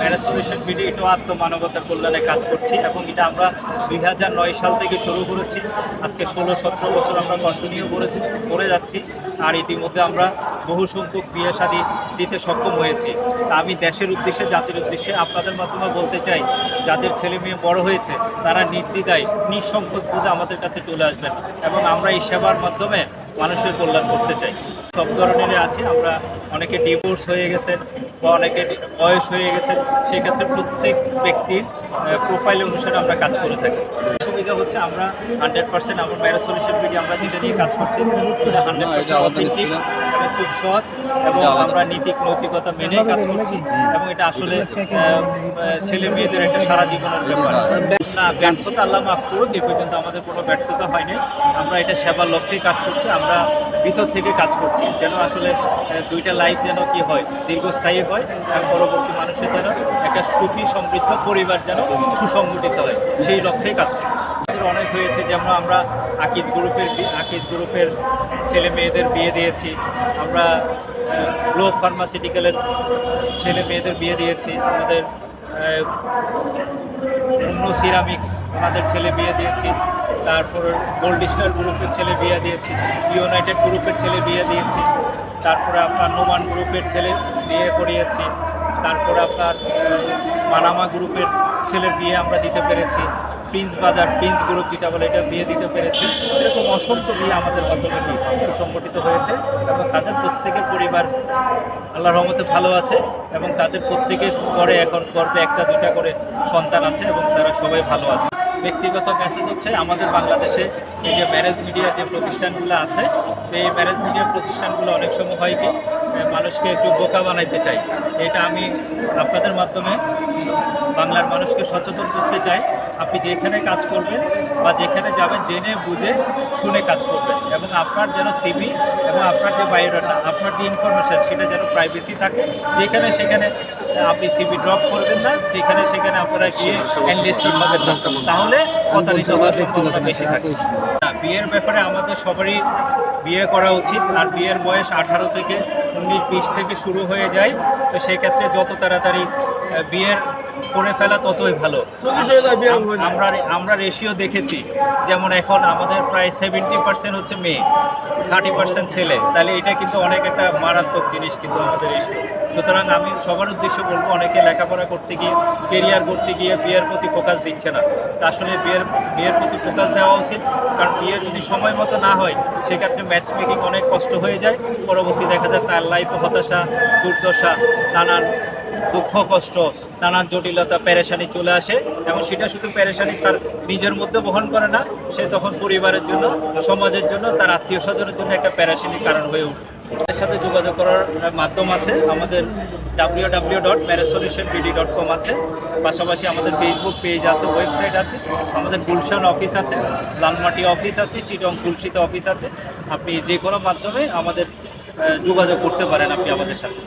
Marriage solution BD আত্মমানবতার কল্যাণে কাজ করছি এবং এটা আমরা দুই হাজার নয় সাল থেকে শুরু করেছি। আজকে ষোলো, সতেরো বছর আমরা কন্টিনিউ করেছি, করে যাচ্ছি আর ইতিমধ্যে আমরা বহু সংখ্যক বিয়ে দিতে সক্ষম হয়েছি। আমি দেশের উদ্দেশ্যে, জাতির উদ্দেশ্যে আপনাদের মাধ্যমে বলতে চাই, যাদের ছেলে মেয়ে বড় হয়েছে, তারা নির্দ্বিধায়, নিঃসংকোচ বোধে আমাদের কাছে চলে আসবেন এবং আমরা এই সেবার মাধ্যমে মানুষের কল্যাণ করতে চাই। সব ধরনেরই আছে। আমরা অনেকে ডিভোর্স হয়ে গেছেন বা অনেকে বয়স হয়ে গেছে সেক্ষেত্রে প্রত্যেক ব্যক্তির প্রোফাইল অনুসারে আমরা কাজ করে থাকি। সুবিধা হচ্ছে আমরা হান্ড্রেড পার্সেন্ট আমার ম্যারেজ সলিউশন বিডি আমরা যেটা নিয়ে কাজ করছি এটা হান্ড্রেড পার্সেন্ট এবং খুব সৎ এবং আমরা নীতিক নৈতিকতা মেনে কাজ করছি এবং এটা আসলে ছেলে মেয়েদের একটা সারা জীবনের ব্যাপার। না ব্যর্থতা আল্লাহ মাফ করুক এ পর্যন্ত আমাদের কোনো ব্যর্থতা হয়নি। আমরা এটা সেবার লক্ষ্যেই কাজ করছি। আমরা ভিতর থেকে কাজ করছি, যেন আসলে দুইটা লাইফ যেন কি হয়, দীর্ঘস্থায়ী হয় এবং পরবর্তী মানুষের যেন একটা সুখী, সমৃদ্ধ পরিবার যেন সুসংগঠিত হয়, সেই লক্ষ্যেই কাজ করছি। অনেক হয়েছে, যেমন আমরা আকিজ গ্রুপের আকিজ গ্রুপের ছেলে মেয়েদের বিয়ে দিয়েছি, আমরা গ্লোব ফার্মাসিউটিক্যালের ছেলে মেয়েদের বিয়ে দিয়েছি, আমাদের অন্য সিরামিক্স, ওনাদের ছেলে বিয়ে দিয়েছি। তারপর গোল্ড স্টার গ্রুপের ছেলে বিয়ে দিয়েছি। ইউনাইটেড গ্রুপের ছেলে বিয়ে দিয়েছি। তারপরে আপনার নোমান গ্রুপের ছেলে বিয়ে করিয়েছি। তারপরে আপনার মানামা গ্রুপের ছেলের বিয়ে আমরা দিতে পেরেছি। প্রিন্স বাজার, প্রিন্স গ্রুপ যেটা বলে এটা বিয়ে দিতে পেরেছি। এরকম অসংখ্য বিয়ে আমাদের মাধ্যমে কি সুসংগঠিত হয়েছে এবং তাদের প্রত্যেকের পরিবার আল্লাহ রহমতে ভালো আছে এবং তাদের প্রত্যেকের পরে এখন গর্বে একটা দুইটা করে সন্তান আছে এবং তারা সবাই ভালো আছে। ব্যক্তিগত মেসেজ হচ্ছে, আমাদের বাংলাদেশে এই যে ম্যারেজ মিডিয়া যে প্রতিষ্ঠানগুলো আছে, এই ম্যারেজ মিডিয়া প্রতিষ্ঠানগুলো অনেক সময় হয় কি মানুষকে একটু বোকা বানাইতে চাই এটা আমি আপনাদের মাধ্যমে বাংলার মানুষকে সচেতন করতে চাই। আপনি যেখানে কাজ করবেন বা যেখানে যাবেন জেনে বুঝে শুনে কাজ করবেন। এবং আপনার যেন সিবি এবং আপনার যে বায়োডাটা আপনার যে ইনফরমেশন সেটা যেন প্রাইভেসি থাকে। যেখানে সেখানে আপনি সিবি ড্রপ করবেন না যেখানে সেখানে আপনারা গিয়ে এনলিস্টেড হবেন তাহলে প্রতারিত হওয়ার সম্ভাবনা বেশি থাকে। না, বিয়ের ব্যাপারে আমাদের সবারই বিয়ে করা উচিত। আর বিয়ের বয়স আঠারো থেকে উনিশ বিশ থেকে শুরু হয়ে যায়। তো সেক্ষেত্রে যত তাড়াতাড়ি বিয়ের করে ফেলা ততই ভালো। আমরা আমরা রেশিও দেখেছি যেমন এখন আমাদের প্রায় সেভেন্টি পার্সেন্ট হচ্ছে মেয়ে থার্টি পার্সেন্ট ছেলে। তাহলে এটা কিন্তু অনেক একটা মারাত্মক জিনিস কিন্তু আমাদের রেশিও সুতরাং আমি সবার উদ্দেশ্যে বলব অনেকে লেখাপড়া করতে গিয়ে কেরিয়ার করতে গিয়ে বিয়ের প্রতি ফোকাস দিচ্ছে না। তা আসলে বিয়ের বিয়ের প্রতি ফোকাস দেওয়া উচিত কারণ বিয়ে যদি সময় মতো না হয় সেক্ষেত্রে ম্যাচ মেকিং অনেক কষ্ট হয়ে যায়। পরবর্তী দেখা যায় তার লাইফ হতাশা দুর্দশা নানান দুঃখ, কষ্ট, নানান জটিলতা প্যারেশানি চলে আসে এবং সেটা শুধু প্যারেশানি তার নিজের মধ্যে বহন করে না, সে তখন পরিবারের জন্য, সমাজের জন্য, তার আত্মীয় স্বজনের জন্য একটা প্যারেশানির কারণ হয়ে উঠে আমাদের সাথে যোগাযোগ করার মাধ্যম আছে, আমাদের W W dot marriage solution BD dot com আছে, পাশাপাশি আমাদের ফেসবুক পেজ আছে ওয়েবসাইট আছে, আমাদের গুলশান অফিস আছে, লালমাটি অফিস আছে, চিটং কুলসিত অফিস আছে। আপনি যে কোনো মাধ্যমে আমাদের যোগাযোগ করতে পারেন আপনি আমাদের সাথে।